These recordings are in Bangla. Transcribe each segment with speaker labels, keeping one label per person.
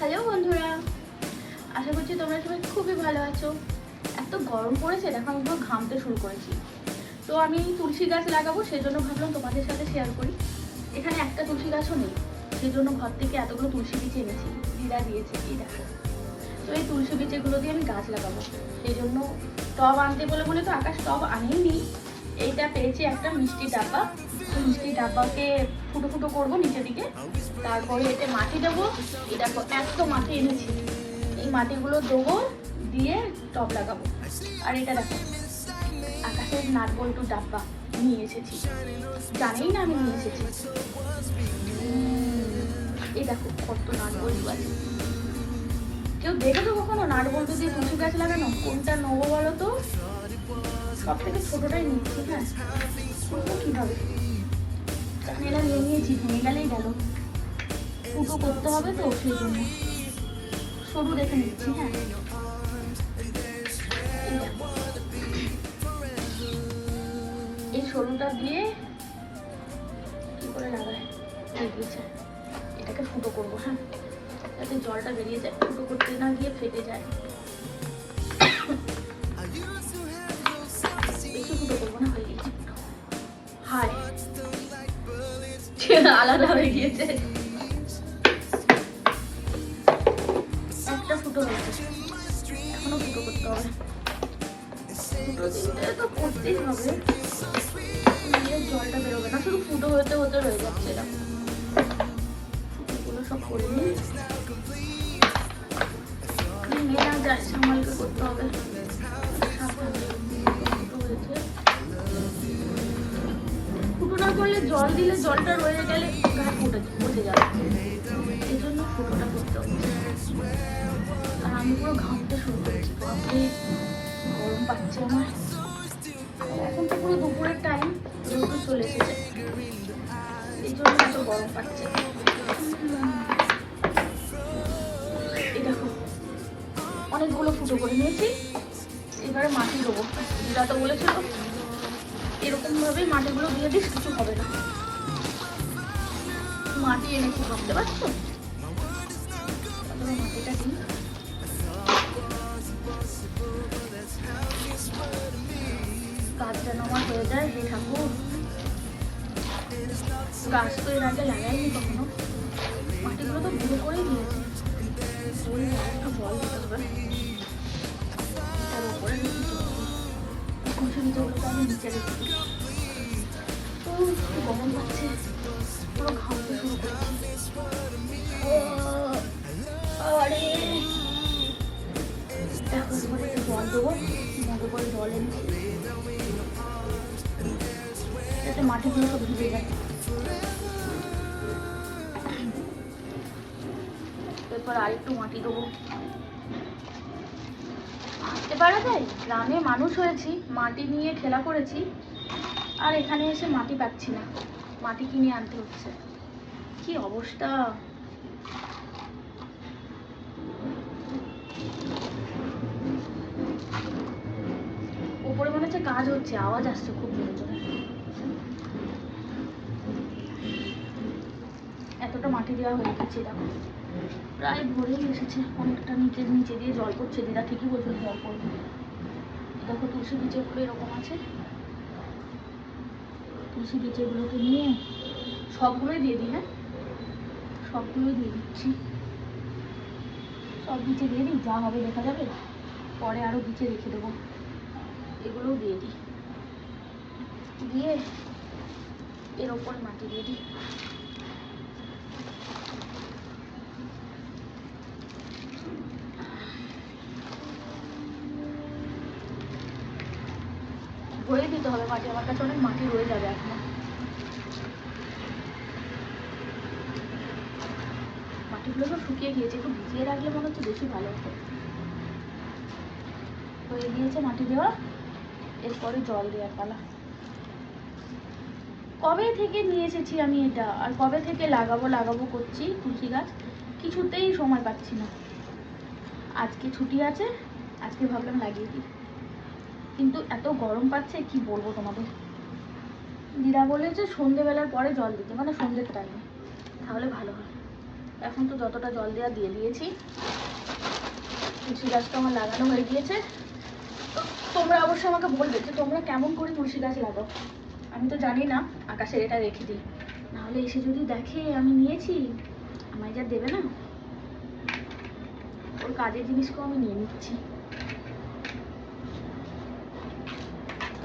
Speaker 1: হ্যালো বন্ধুরা, আশা করছি তোমরা সবাই খুবই ভালো আছো। এত গরম পড়েছে, দেখো আমি পুরো ঘামতে শুরু করেছি। তো আমি তুলসী গাছ লাগাবো, সেজন্য ভাবলাম তোমাদের সাথে শেয়ার করি। এখানে একটা তুলসী গাছও নেই সেই জন্য ঘর থেকে এতগুলো তুলসী বীজ এনেছি, দিদা দিয়েছে, এই দেখো। তো এই তুলসী বীজগুলো দিয়ে আমি গাছ লাগাবো সেই জন্য টব আনতে বলে বলে তো আকাশ টব আনেইনি। এইটা পেয়েছি একটা মিষ্টি ডাব্বা। মিষ্টি ডাব্বাকে ফুটো ফুটো করব নিচের দিকে। তারপরে এতে মাটি দেবো। এটা এত মাটি এনেছি। এই মাটিগুলো দেবো, দিয়ে টব লাগাবো। আর এটা দেখো, আকাশের নাট বল্টু ডাব্বা নিয়ে এসেছি। জানেই না আমি নিয়ে এসেছি। এই দেখো, কত নাট বল্টু আছে। কেউ দেখে দেখেছ কখনো নাট বল্টু দিয়ে তুলসী গাছ লাগানো? কোনটা নেব বলো তো? সব থেকে ছোটটাই নিচ্ছি হ্যাঁ। কীভাবে ফুটো করতে হবে তো, সেই জন্য। সরু হ্যাঁ। এই। সরুটা দিয়ে কি করে লাগায়? দিয়েছে এটাকে ফুটো করব হ্যাঁ। যাতে জলটা বেরিয়ে যায়, ফুটো করতে না গিয়ে ফেটে যায়। আলাদা হয়ে গিয়েছে। একটা ফুটো হয়েছে এখনও ফুটো করতে হবে। তো করতেই হবে জলটা বেরোবে না, শুধু ফুটো হতে হতে রয়ে যাচ্ছে ফুটোগুলো সব করে নিই। সামালকে জল দিলে জলটা রয়ে গেলে ফুটে ঘামতে শুরু গরম পাচ্ছে আমার। দুপুরের টাইম এই জন্য এত গরম পাচ্ছে। অনেকগুলো ফুটো করে নিয়েছি। এবারে মাটি দেবো। দিদা তো বলেছিল মাটিগুলো দিয়ে দিস, কিছু হবে না। মাটি এনেছি ভাবতে পারছ? মাটিটা দিই কাজ যেন আমার হয়ে যায়, হে ঠাকুর। গাছ তো এর আগে লাগাইনি কখনো। মাটিগুলো তো গুঁড়ো করেই দিয়েছে। একটু তো গরম লাগছে। জল মাটি দেবো। যায় গ্রামে মানুষ হয়েছি, মাটি নিয়ে খেলা করেছি, আর এখানে এসে মাটি পাচ্ছি না। মাটি কিনে আনতে হচ্ছে। কি অবস্থা? উপরে মনে হচ্ছে কাজ হচ্ছে, আওয়াজ আসছে খুব জোরে এতটা মাটি দেওয়া হয়ে গেছে, দেখো। প্রায় ভরেই এসেছে, অনেকটা নিচে নিচে দিয়ে জল পড়ছে। দিদা ঠিকই বলছিল জল পড়বে। দেখো তুলসী বীজেগুলো এরকম আছে। তুলসী বিচেগুলোকে নিয়ে সবগুলোই দিয়ে দিই হ্যাঁ? সবগুলোই দিয়ে দিচ্ছি। সব বিচে দিয়ে দিই, যা হবে দেখা যাবে। পরে আরও বিচে রেখে দেবো। এগুলোও দিয়ে দিই। দিয়ে এর ওপরে মাটি দিয়ে দিই। ভরে দিতে হবে মাটি, আমার কাছে অনেক মাটি রয়ে যাবে এখনও। মাটিগুলো সব শুকিয়ে গিয়েছে, একটু ভিজিয়ে রাখলে মনে হচ্ছে বেশি ভালো হতো। হয়ে গিয়েছে মাটি দেওয়া, এরপরে জল দেওয়ার পালা। কবে থেকে নিয়ে এসেছি আমি এটা? আর কবে থেকে লাগাবো লাগাবো করছি তুলসী গাছ? কিছুতেই সময় পাচ্ছি না। আজকে ছুটি আছে, আজকে ভাবলাম লাগিয়ে দিই। কিন্তু এত গরম পাচ্ছে, কি বলব তোমাদের? দিদা বলেছে সন্ধেবেলার পরে জল দিতে মানে সন্ধ্যের টাইমে তাহলে ভালো হয়। এখন তো যতটা জল দেওয়া দিয়ে দিয়েছি, তুলসী গাছটা আমার লাগানো হয়ে গিয়েছে। তো তোমরা অবশ্যই আমাকে বলবে যে তোমরা কেমন করে তুলসী গাছ লাগাও। আমি তো জানি না, আকাশের এটা রেখে দিই। নাহলে এসে যদি দেখে আমি নিয়েছি, আমায় যা দেবে না? ওর কাজের জিনিসকেও আমি নিয়ে নিচ্ছি।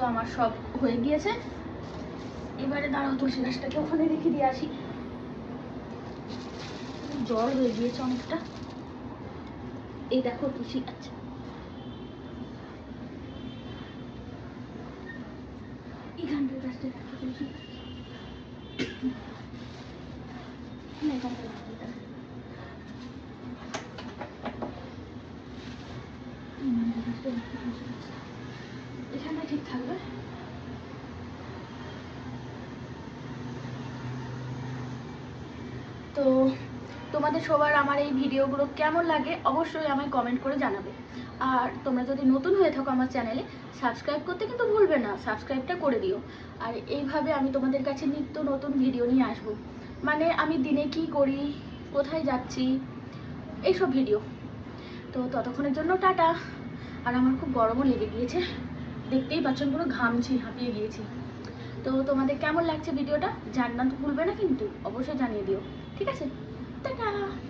Speaker 1: তো আমার সব হয়ে গিয়েছে। এবারে দাঁড়াও তুলসী গাছটাকে ওখানে রেখে দিয়ে আসি। জল হয়ে গিয়েছে অনেকটা। এই দেখো তুলসী গাছ। এখানটার গাছটা দেখো তুলসী গাছ। গাছটা দেখো, তুলসী গাছ। ঠিক থাকবে? তো তোমাদের সবার আমার এই ভিডিওগুলো কেমন লাগে অবশ্যই আমায় কমেন্ট করে জানাবে। আর তোমরা যদি নতুন হয়ে থাকো আমার চ্যানেলে সাবস্ক্রাইব করতে কিন্তু ভুলবে না সাবস্ক্রাইবটা করে দিও। আর এইভাবে আমি তোমাদের কাছে নিত্য নতুন ভিডিও নিয়ে আসব। মানে আমি দিনে কি করি, কোথায় যাচ্ছি, এইসব ভিডিও তো ততক্ষণের জন্য টাটা। আর আমার খুব গরমও লেগে গিয়েছে। দেখতেই পাচ্ছ আমি পুরো ঘামছি, হাঁপিয়ে গিয়েছি। তো তোমাদের কেমন লাগছে ভিডিওটা? জানাতে ভুলবে না কিন্তু, অবশ্যই জানিয়ে দিও। ঠিক আছে? টাটা!